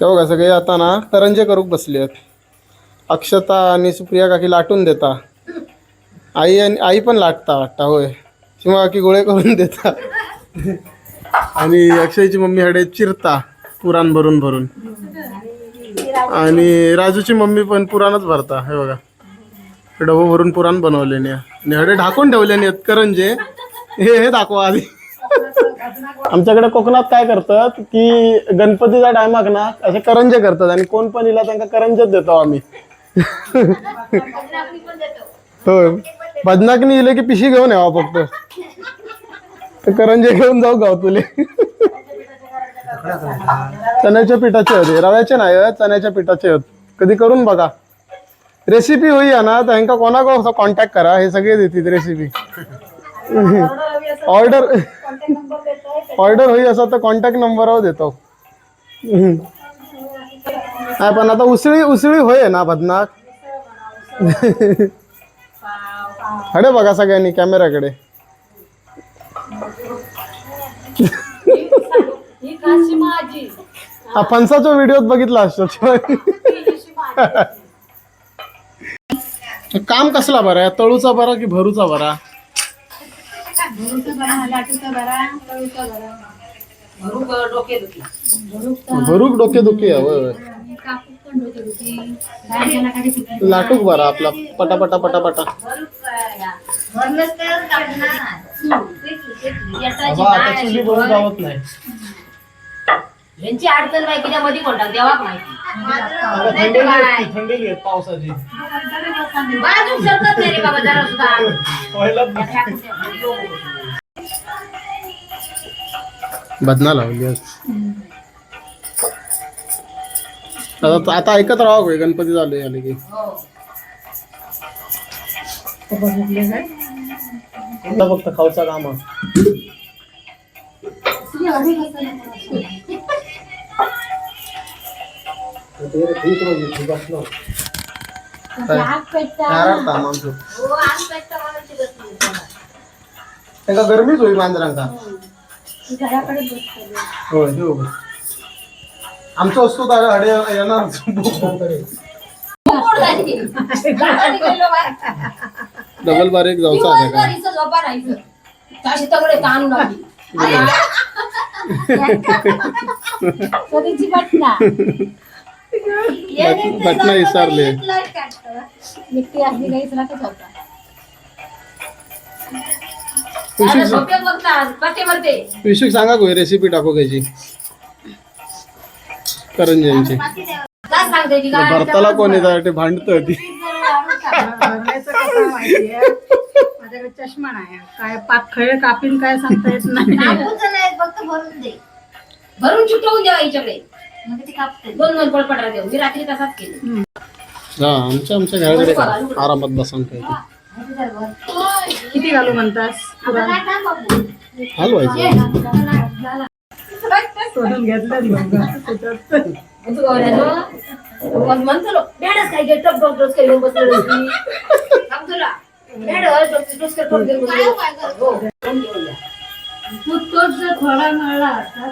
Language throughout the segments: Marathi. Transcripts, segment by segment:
ते बघा सगळे आता ना करंजे करूक बसले आहेत. अक्षता आणि सुप्रिया काकी लाटून देता. आई आणि आई पण लाटता वाटता होय. शिमा काकी गोळे करून देता. आणि अक्षयची मम्मी हडे चिरता पुराण भरून भरून. आणि राजूची मम्मी पण पुराणच भरता हे बघा. डबो भरून पुराण बनवलेने आणि हडे ढाकून ठेवलेने आहेत करंजे. हे हे दाखवा आधी. आमच्याकडे कोकणात काय करतात की गणपतीच्या टायमाक ना असे करंजे करतात आणि कोण पण इला त्यांना करंजेच देतो आम्ही. होय. बदनाकनी इले की पिशी घेऊन यावा फक्त. ते करंजे घेऊन जाऊ गाव तुले. चण्याच्या पिठाचे होते रव्याचे नाही चण्याच्या पिठाचे आहेत. कधी करून बघा. रेसिपी होई ना तर ह्यांका कोणाकडे कॉन्टॅक्ट करा. हे सगळे देतील रेसिपी ऑर्डर ऑर्डर होई असं तर कॉन्टॅक्ट नंबरवर देतो. नाही पण आता उसळी उसळी होय ना बदनाक? अरे बघा सगळ्यांनी कॅमेराकडे हा फणसाचा व्हिडिओत बघितला असतो काम कसला बरा तळूचा बरा की भरूचा बरा? भरूक डोके दुखी भरूक डोके दुखी आहे होय, होय. लाटूक बरा आपला. पटापटा पटापटा. भरून गावत नाही. यांची अडचण नाही किती मध्ये कोणता देवाक माहिती. आता थंडी नाही, थंडी पावसाची. बाजूक सरकत नाही रे बाबा जरा सुद्धा. बदना लावली. आता आता ऐकत राहा गणपती झाले आले की. आता फक्त खाऊचा काम. आहे. आमचं. त्यांका गरमीच होई मांजरांका? होय देऊ. आमचं असतो तर हडे येणार. डबल बार एक जाऊचा आहे का? पटना विसरले. असली काही विशुक सांगा कोई रेसिपी टाकू त्याची करंजांची भरताला कोण येतात ते भांडत ती माझ्याकडे चष्मा नाही काय पाक खळे कापीन काय सांगता येत नाही. भरून चिटवून द्यावा हिच्याकडे दोन दोन पळपट देऊ. मी रात्री तसाच केलं. हा आमच्या आमच्या घराकडे का? आरामात बसून खायचे किती घालू म्हणतास? पुरण. हलवायचं. शोधून घेतलं त्याच्यात म्हणतो लो, मॅडम काय घे टप डॉक्टर काही तुला. मॅडम. तू तोच जर थोडा मळला काय?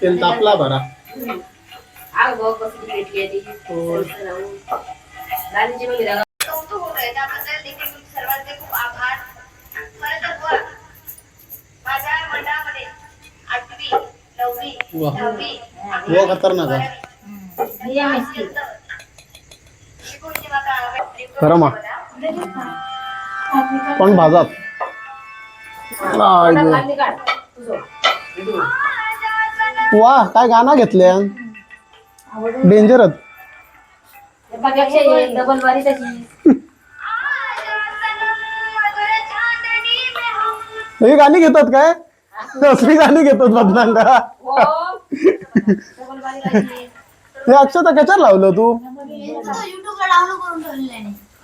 तेल तापला बरा. वा. खतरनाक गरम. पण भाजात. वा काय गाणं घेतले डेंजरच डबल ही गाणी घेतात काय? असली गाणी घेतात बदनांका हो हे अक्षता कशात लावलं तू?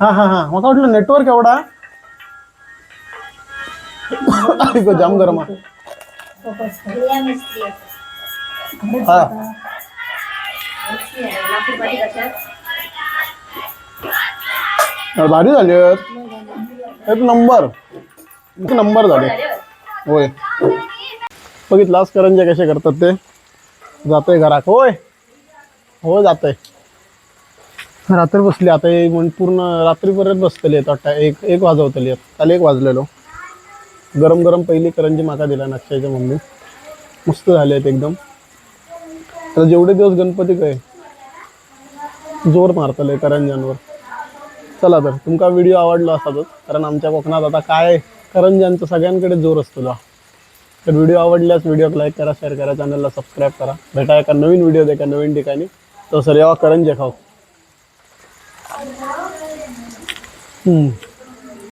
हा हा हा. मला वाटलं नेटवर्क एवढा. जाम गरम आहे. हा लाकूड बारी कशात भारी झाली आहेत. एक नंबर. एक नंबर झाले. होय. बघितलास करंजे कसे करतात ते? जातोय घरात होय. हो जातोय. रात्री बसली आता म्हण पूर्ण रात्रीपर्यंत बसतली आहेत वाटतं. एक एक वाजवतली आहेत. काल एक वाजलेलो. गरम गरम पहिली करंजी माका दिला नक्षाच्या मम्मी. मस्त झाले आहेत एकदम. आता जेवढे दिवस गणपती काय? जोर मारतले करंज्यांवर. चला तर तुमका व्हिडिओ आवडला असाच कारण आमच्या कोकणात आता काय करंजांचं सगळ्यांकडे जोर असतो तर व्हिडिओ आवडल्यास व्हिडिओ लाईक करा शेअर करा चॅनलला सबस्क्राईब करा. भेटा एका नवीन व्हिडिओ एका नवीन ठिकाणी. तर सर यावा करंजे खाऊ. हम्म.